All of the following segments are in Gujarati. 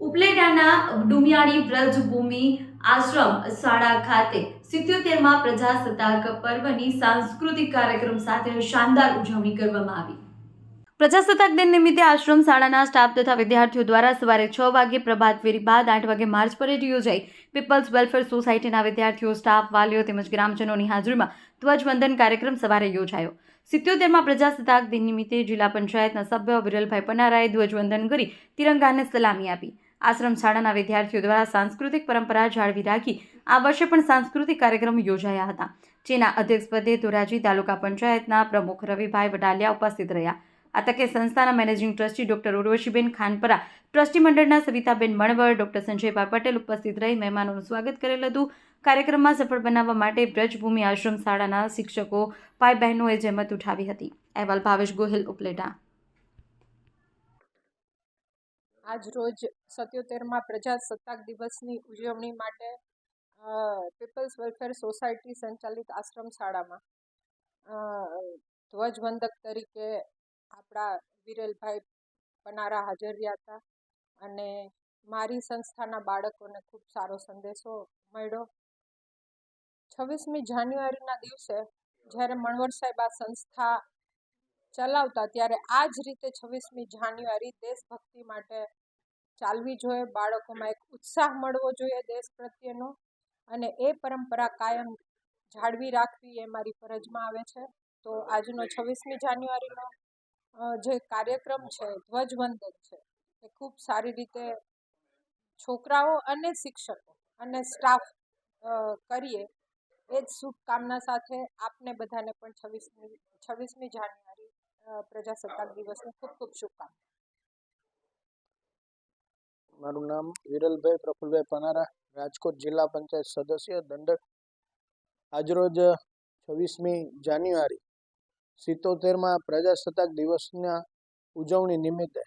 ઉપલેટાના ડુમિયાણી વ્રજભૂમિ આશ્રમ શાળા ખાતે સિત્યોતેરમાં પ્રજાસત્તાક પર્વની સાંસ્કૃતિક કાર્યક્રમ સાથે શાનદાર ઉજવણી કરવામાં આવી. પ્રજાસત્તાક દિન નિમિત્તે આશ્રમ શાળાના સ્ટાફ તથા વિદ્યાર્થીઓ દ્વારા સવારે છ વાગે પ્રભાત ફેરી બાદ આઠ વાગે માર્ચ પરેડ યોજાઈ. પીપલ્સ વેલફેર સોસાયટીના વિદ્યાર્થીઓ, સ્ટાફ, વાલીઓ તેમજ ગ્રામજનોની હાજરીમાં ધ્વજવંદન કાર્યક્રમ સવારે યોજાયો. સિત્યોતેરમાં પ્રજાસત્તાક દિન નિમિત્તે જિલ્લા પંચાયતના સભ્ય વિરલભાઈ પનારાએ ધ્વજવંદન કરી તિરંગાને સલામી આપી. આશ્રમ શાળાના વિદ્યાર્થીઓ દ્વારા સાંસ્કૃતિક પરંપરા જાળવી રાખી આ વર્ષે પણ સાંસ્કૃતિક કાર્યક્રમ યોજાયા હતા. જેના અધ્યક્ષપદે ધોરાજી તાલુકા પંચાયતના પ્રમુખ રવિભાઈ વડાલિયા ઉપસ્થિત રહ્યા. આ તકે સંસ્થાના managing trustee doctor Urvashiben Khanpara, trustee મંડળના સવિતાબેન મણવર ડોક્ટર સંજયભાઈ પટેલ ઉપસ્થિત રહી મહેમાનોનું સ્વાગત કરેલ હતું કાર્યક્રમમાં સફળ બનાવવા માટે બ્રજભૂમિ આશ્રમ શાળાના શિક્ષકો, ભાઈ બહેનોએ જહેમત ઉઠાવી હતી. અહેવાલ ભાવેશ ગોહિલ ઉપલેટા. આજ રોજ સત્યોતેરમાં પ્રજાસત્તાક દિવસની ઉજવણી માટે પીપલ્સ વેલફેર સોસાયટી સંચાલિત આશ્રમ શાળામાં. ધ્વજવંદક તરીકે આપણા વિરેલભાઈ પનારા હાજર રહ્યા હતા અને મારી સંસ્થાના બાળકોને ખૂબ સારો સંદેશો મળ્યો. છવ્વીસમી જાન્યુઆરીના દિવસે જ્યારે મણવર સાહેબ આ સંસ્થા ચલાવતા ત્યારે આ જ રીતે છવ્વીસમી જાન્યુઆરી દેશભક્તિ માટે ચાલવી જોઈએ. બાળકોમાં એક ઉત્સાહ મળવો જોઈએ દેશ પ્રત્યેનો અને એ પરંપરા કાયમ જાળવી રાખવી એ મારી ફરજમાં આવે છે. તો આજનો છવ્વીસમી જાન્યુઆરીનો જે કાર્યક્રમ છે, ધ્વજવંદન છે, એ ખૂબ સારી રીતે છોકરાઓ અને શિક્ષકો અને સ્ટાફ કરીએ એ જ શુભકામના સાથે આપને બધાને પણ છવ્વીસમી છવ્વીસમી જાન્યુઆરી પ્રજાસત્તાક દિવસની ખૂબ ખૂબ શુભકામના. મારું નામ વિરલભાઈ પ્રફુલભાઈ પનારા, રાજકોટ જિલ્લા પંચાયત સદસ્ય, દંડક. આજરોજ છવ્વીસમી જાન્યુઆરી, સિત્તોતેરમાં પ્રજાસત્તાક દિવસના ઉજવણી નિમિત્તે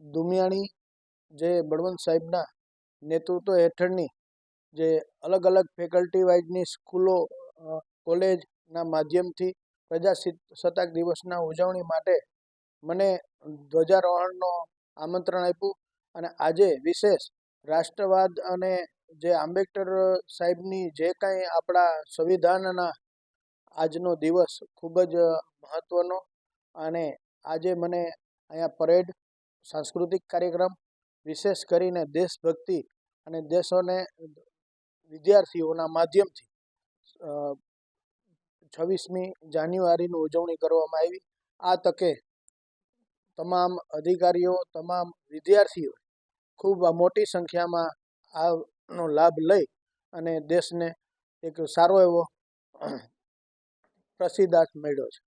દુમિયાણી જે બળવંત સાહેબના નેતૃત્વ હેઠળની જે અલગ અલગ ફેકલ્ટી વાઇઝની સ્કૂલો કોલેજના માધ્યમથી પ્રજાસત્તાક દિવસના ઉજવણી માટે મને ધ્વજારોહણનો આમંત્રણ આપ્યું અને આજે વિશેષ રાષ્ટ્રવાદ અને જે આંબેડકર સાહેબની જે કાંઈ આપણા સંવિધાનના આજનો દિવસ ખૂબ જ મહત્ત્વનો અને આજે મને અહીંયા પરેડ, સાંસ્કૃતિક કાર્યક્રમ, વિશેષ કરીને દેશભક્તિ અને દેશોને વિદ્યાર્થીઓના માધ્યમથી છવ્વીસમી જાન્યુઆરીની ઉજવણી કરવામાં આવી. આ તકે તમામ અધિકારીઓ, તમામ વિદ્યાર્થીઓ ખૂબ મોટી સંખ્યામાં આનો લાભ લઈ અને દેશને એક સારો એવો પ્રસિદ્ધાર્થ મળ્યો છે.